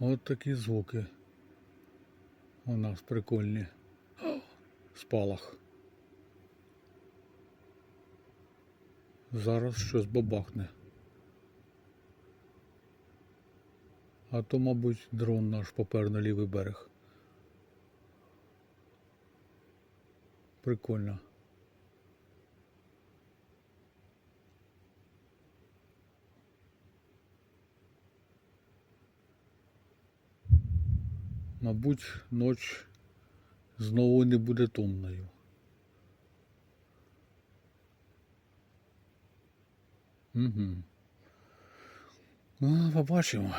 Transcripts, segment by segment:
От такі звуки. У нас прикольні. Спалах. Зараз щось бабахне. А то, мабуть, дрон наш попер на лівий берег. Прикольно. Мабуть, ноч знову не буде томною. Угу. Ну, побачимо.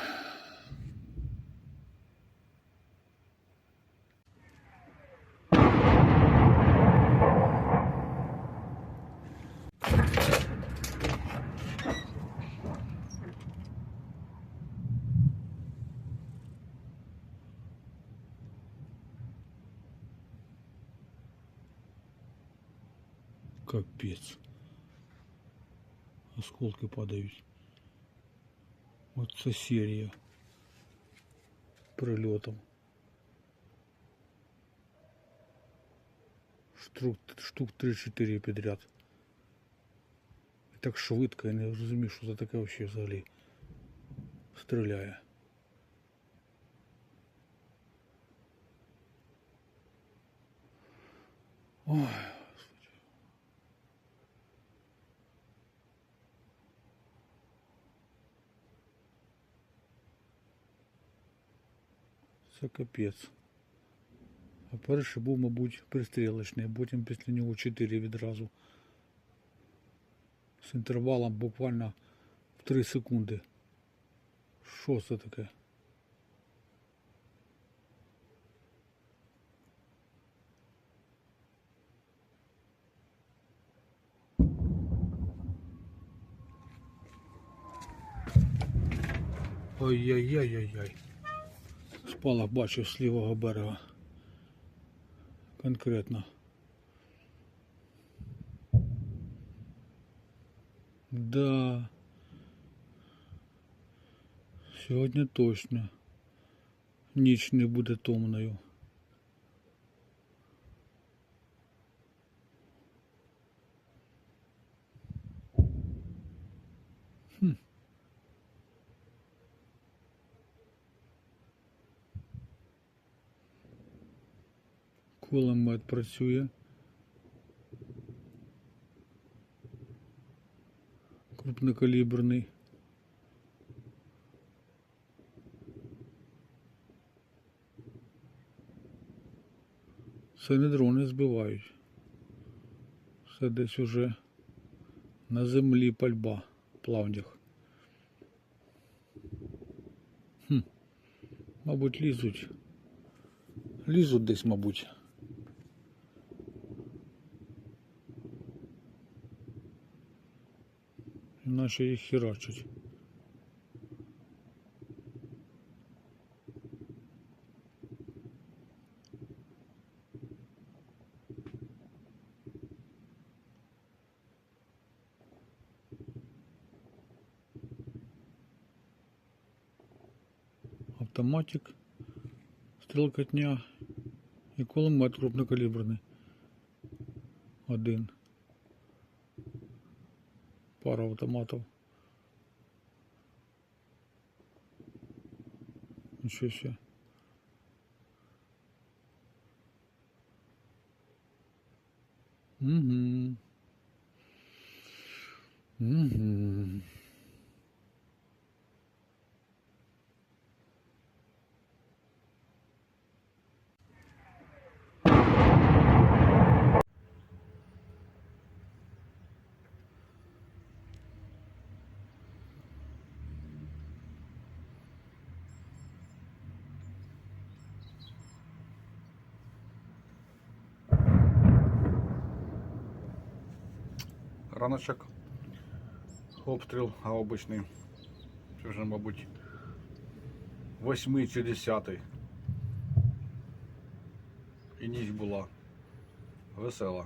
Капець. Осколки падають. Оце серія прильотів. Штук, штук 3-4 підряд. І так швидко, я не розумію, що за таке вообще взагалі стріляє. Ой. Це капець. А перший був, мабуть, пристрілочний, потім після нього 4 відразу. З інтервалом буквально в 3 секунди. Що це таке? Ой-яй-яй-яй-яй. Спалах бачу з лівого берега. Конкретно. Да. Сьогодні точно. Ніч не буде томною. Кулемет працює. Крупнокаліберний. Це не дрони збивають. Це десь уже на землі пальба плавнях. Хм. Мабуть, лізуть. Лізуть десь, мабуть. Наші їх херачать. Автоматик, стрілкотня і кулемет крупнокаліберний. Один. пара автоматов. Ничего себе. Угу. Угу. Раночок. Обстріл обичний. Це вже, мабуть, восьмий чи десятий. І ніч була весела.